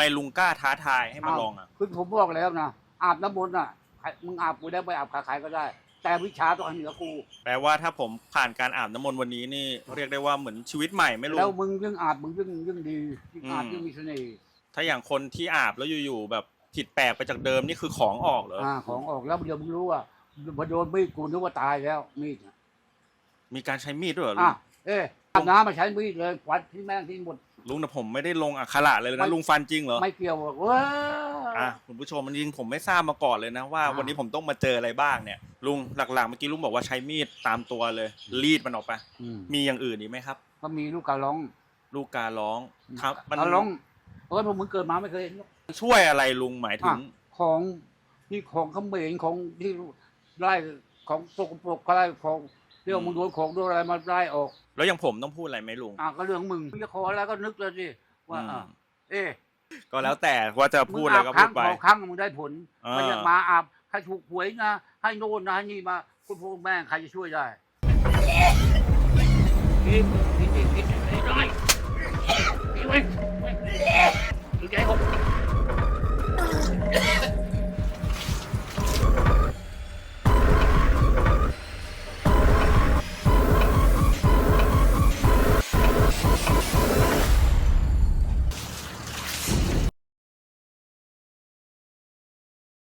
ไมลุงกล้าท้าทายให้มาลองอะคือผมบอกแล้วนะอาบน้ำมนต์น่ะใครมึงอาบกูได้ไปอาบใครๆก็ได้ แต่วิชาต้องให้เหนือกู แปลว่าถ้าผมผ่านการอาบน้ำมนต์วันนี้นี่เรียกได้ว่าเหมือนชีวิตใหม่ไหม่ลุแล้วงมึงยิ่งอาบมึงยิ่งยิ่งดียิ่งอาบอืมยิ่งมีเสน่ห์ถ้าอย่างคนที่อาบแล้วอยู่ๆแบบผิดแปลกไปจากเดิมนี่คือของออกเหรออ่าของออกแล้วเดี๋ยวมึงรู้ว่าพอโดนมีดกูนึกว่าตายแล้วมีดน่ะมีการใช้มีดด้วยเหรอลุอะงเอ๊ะอาบน้ำมาใช้มีดเลยฟันที่แม่งที่หมด ลุงแต่ผมไม่ได้ลงอักขระเลยนะลุงฟันจริงเหรอไม่เกี่ยวหรอกเว้ยอะคุณผู้ชมมันจริงผมไม่ทราบมาก่อนเลยนะว่าอ่า วันนี้ผมต้องมาเจออะไรบ้างเนี่ย ลุงหลักๆเมื่อกี้ลุงบอกว่าใช้มีดตามตัวเลย รีดมันออกไปอืมมีอย่างอื่นอีกไหมครับ ก็มีลูกกระร้องลูกการ้องครับมันกระร้องเออผมมึงเกิดมาไม่เคยเห็นหรอกช่วยอะไรลุงหมายถึงอะของนี่ของเขมรของที่ไล่ของสกปรกก็ไล่ของเรื่องมึงโดนของโดนอะไรมาไล่ออก แล้วอย่างผมต้องพูดอะไรไหมลุง อะก็เรื่องมึงมึงจะขออะไรก็นึกเลยสิว่า อืมอะเอ๊ะก็แล้วแต่ว่าจะมึพูงดอะไรอาบก็คพูรั้ดงไปพอครั้งมึงได้ผลอ่าไม่อยากมาอาบใครถูกหวยนะ ให้โน่นนะให้นี่มาคุณพ่อแม่ใครจะช่วยได้กินกินกินกินได้กิน